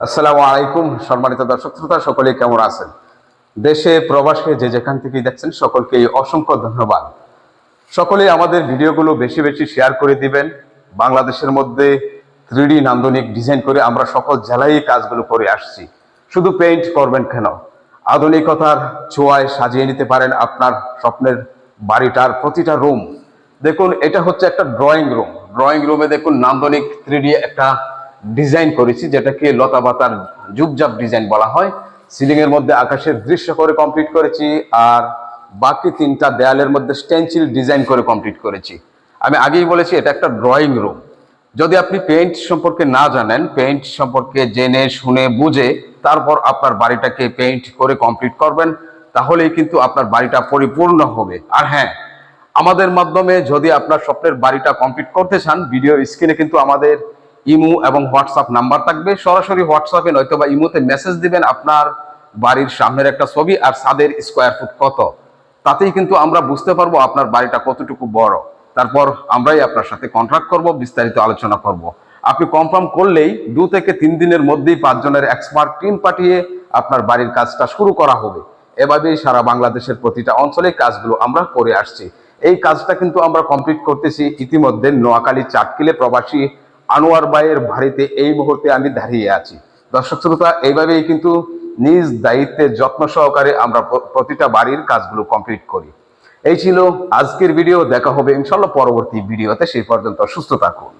আসসালামু আলাইকুম সম্মানিত দর্শক শ্রোতা সকলে কেমন আছেন? দেশে, প্রবাসে যে যেখান থেকে দেখছেন সকলকে অসংখ্য ধন্যবাদ। সকলে আমাদের ভিডিওগুলো বেশি বেশি শেয়ার করে দিবেন। বাংলাদেশের মধ্যে থ্রিডি নান্দনিক ডিজাইন করে আমরা সকল জেলায় কাজগুলো করে আসছি। শুধু পেইন্ট করবেন কেন? আধুনিকতার ছোঁয়ায় সাজিয়ে নিতে পারেন আপনার স্বপ্নের বাড়িটার প্রতিটা রুম। দেখুন, এটা হচ্ছে একটা ড্রয়িং রুম ড্রয়িং রুমে দেখুন নান্দনিক থ্রিডি একটা ডিজাইন করেছি, যেটাকে লতা পাতার জুবজাব ডিজাইন বলা হয়। সিলিং এর মধ্যে আকাশের দৃশ্য করে কমপ্লিট করেছি, আর বাকি তিনটা দেয়ালের মধ্যে স্টেনচিল ডিজাইন করে কমপ্লিট করেছি। আমি আগেই বলেছি, এটা একটা ড্রয়িং রুম যদি আপনি পেইন্ট সম্পর্কে না জানেন পেইন্ট সম্পর্কে জেনে, শুনে, বুঝে, তারপর আপনার বাড়িটাকে পেইন্ট করে কমপ্লিট করবেন, তাহলেই কিন্তু আপনার বাড়িটা পরিপূর্ণ হবে। আর হ্যাঁ আমাদের মাধ্যমে যদি আপনার স্বপ্নের বাড়িটা কমপ্লিট করতে চান ভিডিও স্ক্রিনে কিন্তু আমাদের ইমো এবং হোয়াটসঅ্যাপ নাম্বার থাকবে। সরাসরি হোয়াটসঅ্যাপে নয়তো বা ইমোতে মেসেজ দিবেন আপনার বাড়ির সামনের একটা ছবি আর সাদের স্কোয়ার ফুট কত। তাতেই কিন্তু আমরা বুঝতে পারব আপনার বাড়িটা কতটুকু বড়। তারপর আমরাই আপনার সাথে কন্ট্রাক্ট করব, বিস্তারিত আলোচনা করব। আপনি কনফার্ম করলেই দু থেকে তিন দিনের মধ্যেই পাঁচজনের এক্সপার্ট টিম পাঠিয়ে আপনার বাড়ির কাজটা শুরু করা হবে। এভাবেই সারা বাংলাদেশের প্রতিটা অঞ্চলে কাজগুলো আমরা করে আসছি। এই কাজটা কিন্তু আমরা কমপ্লিট করতেছি ইতিমধ্যে নোয়াখালী চাটকিলে প্রবাসী আনোয়ার বাইয়ের বাড়িতে এই মুহূর্তে আমি দাঁড়িয়ে আছি। দর্শক শ্রোতা, এইভাবেই কিন্তু নিজ দায়িত্বে যত্ন সহকারে আমরা প্রতিটা বাড়ির কাজগুলো কমপ্লিট করি। এই ছিল আজকের ভিডিও দেখা হবে ইনশাল্লাহ পরবর্তী ভিডিওতে সেই পর্যন্ত সুস্থ থাকুন।